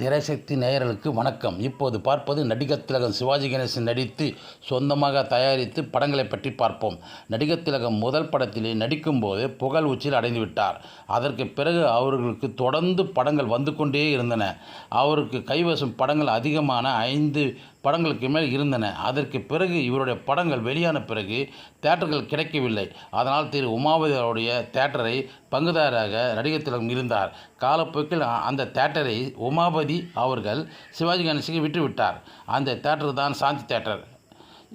திரைசக்தி நேயர்களுக்கு வணக்கம். இப்போது பார்ப்பது நடிகர் திலகம் சிவாஜி கணேசன் நடித்து சொந்தமாக தயாரித்து படங்களை பற்றி பார்ப்போம். நடிகர் திலகம் முதல் படத்திலே நடிக்கும்போது புகழ் உச்சியில் அடைந்து விட்டார் அதற்கு பிறகு அவர்களுக்கு தொடர்ந்து படங்கள் வந்து கொண்டே இருந்தன. அவருக்கு கைவசம் படங்கள் அதிகமான ஐந்து படங்களுக்கு மேல் இருந்தன. அதற்கு பிறகு இவருடைய படங்கள் வெளியான பிறகு தேட்டர்கள் கிடைக்கவில்லை. அதனால் திரு. உமாவதி அவருடைய தேட்டரை பங்குதாரராக நடிகர் திலகம் இருந்தார். காலப்போக்கில் அந்த தேட்டரை உமாபதி அவர்கள் சிவாஜி கணேசுக்கு விட்டுவிட்டார். அந்த தேட்டர் தான் சாந்தி தேட்டர்.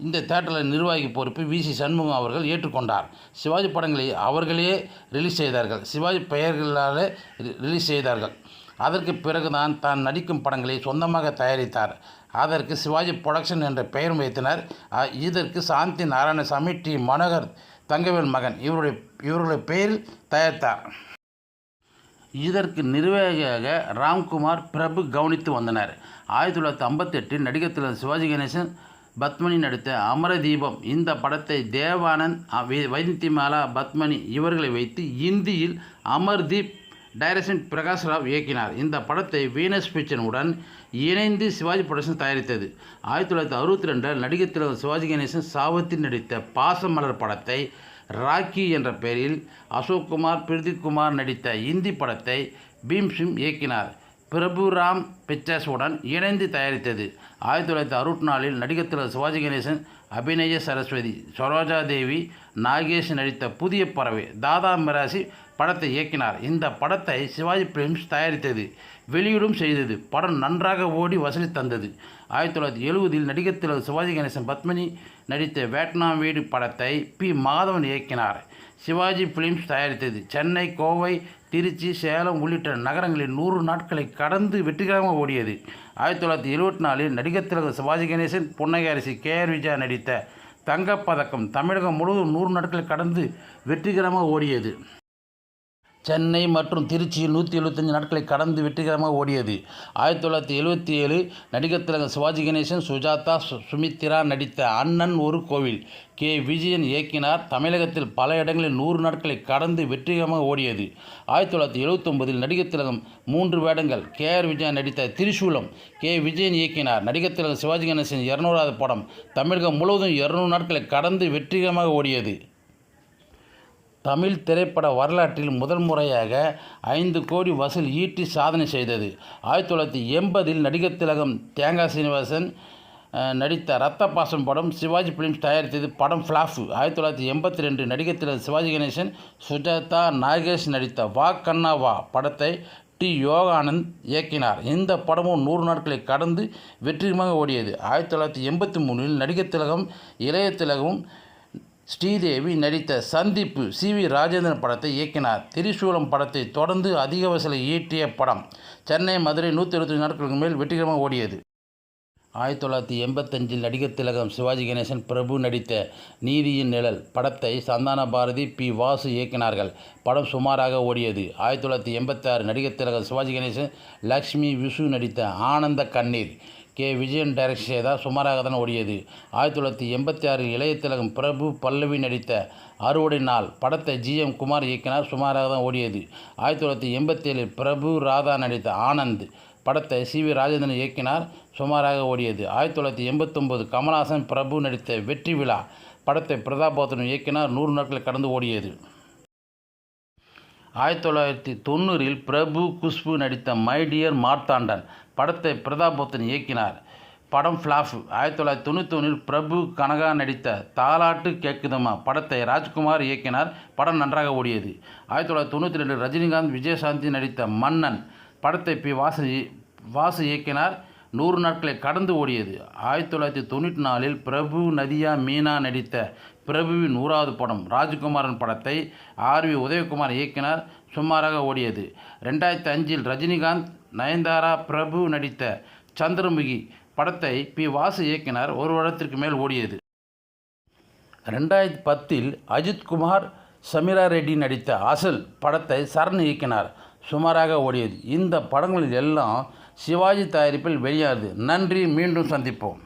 இந்த தேட்டரில் நிர்வாகி பொறுப்பு வி. சி. சண்முகம் அவர்கள் ஏற்றுக்கொண்டார். சிவாஜி படங்களை அவர்களே ரிலீஸ் செய்தார்கள். சிவாஜி பெயர்களால் ரி- ரிலீஸ் செய்தார்கள். அதற்கு பிறகுதான் தான் நடிக்கும் படங்களை சொந்தமாக தயாரித்தார். அதற்கு சிவாஜி புரொடக்ஷன் என்ற பெயர் வைத்தனர். இதற்கு சாந்தி நாராயணசாமி டி. மனோகர் தங்கவேல் மகன் இவருடைய இவருடைய பெயரில் தயாரித்தார். இதற்கு நிர்வாகியாக ராம்குமார் பிரபு கவனித்து வந்தனர். ஆயிரத்தி தொள்ளாயிரத்தி ஐம்பத்தெட்டில் நடிகர் திலகம் சிவாஜி கணேசன் பத்மினி நடித்த அமரதீபம் இந்த படத்தை தேவானந்த் அ, வை- வைத்தியமாலா பத்மினி இவர்களை வைத்து இந்தியில் அமர்தீப் டைரக்ஷன் பிரகாஷ் ராவ் இயக்கினார். இந்த படத்தை வீனஸ் பிக்சனுடன் இணைந்து சிவாஜி புரொடக்ஷன் தயாரித்தது. ஆயிரத்தி தொள்ளாயிரத்தி அறுபத்தி ரெண்டில் நடிகர் திலகம் சிவாஜி கணேசன் சாவத்தில் நடித்த பாசமலர் படத்தை ராக்கி என்ற பெயரில் அசோக் குமார் பிரதீப் குமார் நடித்த இந்தி படத்தை பீம்சிம் இயக்கினார். பிரபுராம் பிக்சர்ஸுடன் இணைந்து தயாரித்தது. ஆயிரத்தி தொள்ளாயிரத்தி அறுபத்தி நாலில் நடிகர் திலகம் சிவாஜி கணேசன் அபிநய சரஸ்வதி சரோஜா தேவி நாகேஷ் நடித்த புதிய பறவை தாதா மிராசி படத்தை இயக்கினார். இந்த படத்தை சிவாஜி பிலிம்ஸ் தயாரித்தது வெளியீடும் செய்தது. படம் நன்றாக ஓடி வசூலி தந்தது. ஆயிரத்தி தொள்ளாயிரத்தி எழுபதில் நடிகர் திலகம் சிவாஜி கணேசன் பத்மினி நடித்த வேட்நாம் வீடு படத்தை பி. மாதவன் இயக்கினார். சிவாஜி பிலிம்ஸ் தயாரித்தது. சென்னை கோவை திருச்சி சேலம் உள்ளிட்ட நகரங்களில் நூறு நாட்களை கடந்து வெற்றிகரமாக ஓடியது. ஆயிரத்தி தொள்ளாயிரத்தி எழுபத்தி நாலில் நடிகர் திலகம் சிவாஜி கணேசன் புன்னகை அரசி கே. ஆர். விஜயா நடித்த தங்கப்பதக்கம் தமிழகம் முழுவதும் நூறு நாட்களை கடந்து வெற்றிகரமாக ஓடியது. சென்னை மற்றும் திருச்சியில் நூற்றி எழுபத்தஞ்சு நாட்களை கடந்து வெற்றிகரமாக ஓடியது. ஆயிரத்தி தொள்ளாயிரத்தி எழுபத்தி ஏழு நடிகர் திலகம் சிவாஜி கணேசன் சுஜாதா சு- சுமித்ரா நடித்த அண்ணன் ஒரு கோவில். கே. விஜயன் இயக்கினார். தமிழகத்தில் பல இடங்களில் நூறு நாட்களை கடந்து வெற்றிகரமாக ஓடியது. ஆயிரத்தி தொள்ளாயிரத்தி எழுபத்தொம்பதில் நடிகர் திலகம் மூன்று வேடங்கள் கே. ஆர். விஜயன் நடித்த திரிசூலம் கே. விஜயன் இயக்கினார். நடிகர் திலகம் சிவாஜி கணேசன் இரநூறாவது படம். தமிழகம் முழுவதும் இரநூறு நாட்களை கடந்து வெற்றிகரமாக ஓடியது. தமிழ் திரைப்பட வரலாற்றில் முதல் முறையாக ஐந்து கோடி வசூல் ஈட்டி சாதனை செய்தது. ஆயிரத்தி தொள்ளாயிரத்தி எண்பதில் நடிகர் திலகம் தேங்காய் சீனிவாசன் நடித்த ரத்த பாசம் படம் சிவாஜி பிலிம்ஸ் தயாரித்தது படம் ஃப்ளாஃப் ஆயிரத்தி தொள்ளாயிரத்தி எண்பத்தி ரெண்டு நடிகர் திலகம் சிவாஜி கணேசன் சுஜாதா நாகேஷ் நடித்த வா கண்ணா வா படத்தை டி யோகானந்த் இயக்கினார். இந்த படமும் நூறு நாட்களை கடந்து வெற்றிகரமாக ஓடியது. ஆயிரத்தி தொள்ளாயிரத்தி எண்பத்தி மூணில் நடிகர் திலகம் இளைய திலகமும் ஸ்ரீதேவி நடித்த சந்திப்பு சி வி ராஜேந்திரன் படத்தை இயக்கினார். திரிசூலம் படத்தை தொடர்ந்து அதிக வசூலை ஈட்டிய படம் சென்னை மதுரை நூற்றி இருபத்தஞ்சு நாட்களுக்கு மேல் வெற்றிகரமாக ஓடியது. ஆயிரத்தி தொள்ளாயிரத்தி எண்பத்தஞ்சில் நடிகர் திலகம் சிவாஜி கணேசன் பிரபு நடித்த நீதியின் நிழல் படத்தை சந்தான பாரதி பி வாசு இயக்கினார்கள். படம் சுமாராக ஓடியது. ஆயிரத்தி தொள்ளாயிரத்தி எண்பத்தாறு நடிகர் திலகம் சிவாஜி கணேசன் லக்ஷ்மி விசு நடித்த ஆனந்த கண்ணீர். கே. விஜயன் டைரக்ட் செய்தால் சுமாராக தான் ஓடியது. ஆயிரத்தி தொள்ளாயிரத்தி எண்பத்தி ஆறில் இளைய திலகம் பிரபு பல்லவி நடித்த அறுவடை நாள் படத்தை ஜிஎம் குமார் இயக்கினார். சுமாராக தான் ஓடியது. ஆயிரத்தி தொள்ளாயிரத்தி எண்பத்தேழில் பிரபு ராதா நடித்த ஆனந்த் படத்தை சி. வி. ராஜேந்திரன் இயக்கினார். சுமாராக ஓடியது. ஆயிரத்தி தொள்ளாயிரத்தி எண்பத்தொம்போது கமல்ஹாசன் பிரபு நடித்த வெற்றி விழா படத்தை பிரதாபோத்தன் இயக்கினார். நூறு நாட்கள் கடந்து ஓடியது. ஆயிரத்தி தொள்ளாயிரத்தி தொண்ணூறில் பிரபு குஷ்பு நடித்த மை டியர் மார்த்தாண்டன் படத்தை பிரதாபோத்தன் இயக்கினார். படம் ஃப்ளாஃப். ஆயிரத்தி தொள்ளாயிரத்தி தொண்ணூத்தொன்னில் பிரபு கனகா நடித்த தாலாட்டு கேட்குதம்மா படத்தை ராஜ்குமார் இயக்கினார். படம் நன்றாக ஓடியது. ஆயிரத்தி தொள்ளாயிரத்தி தொண்ணூற்றி ரெண்டு ரஜினிகாந்த் விஜயசாந்தி நடித்த மன்னன் படத்தை பி வாசு வாசு இயக்கினார். நூறு நாட்களை கடந்து ஓடியது. ஆயிரத்தி தொள்ளாயிரத்தி தொண்ணூற்றி நாலில் பிரபு நதியா மீனா நடித்த பிரபுவின் நூறாவது படம் ராஜ்குமாரன் படத்தை ஆர் வி உதயகுமார் இயக்கினார். சுமாராக ஓடியது. ரெண்டாயிரத்தி அஞ்சில் ரஜினிகாந்த் நயன்தாரா பிரபு நடித்த சந்திரமுகி படத்தை பி வாசு இயக்கினார். ஒரு வருடத்திற்கு மேல் ஓடியது. ரெண்டாயிரத்தி பத்தில் அஜித்குமார் சமீரா ரெட்டி நடித்த அசல் படத்தை சரண் இயக்கினார். சுமாராக ஓடியது. இந்த படங்களில் எல்லாம் சிவாஜி தயாரிப்பில் வெளியானது. நன்றி. மீண்டும் சந்திப்போம்.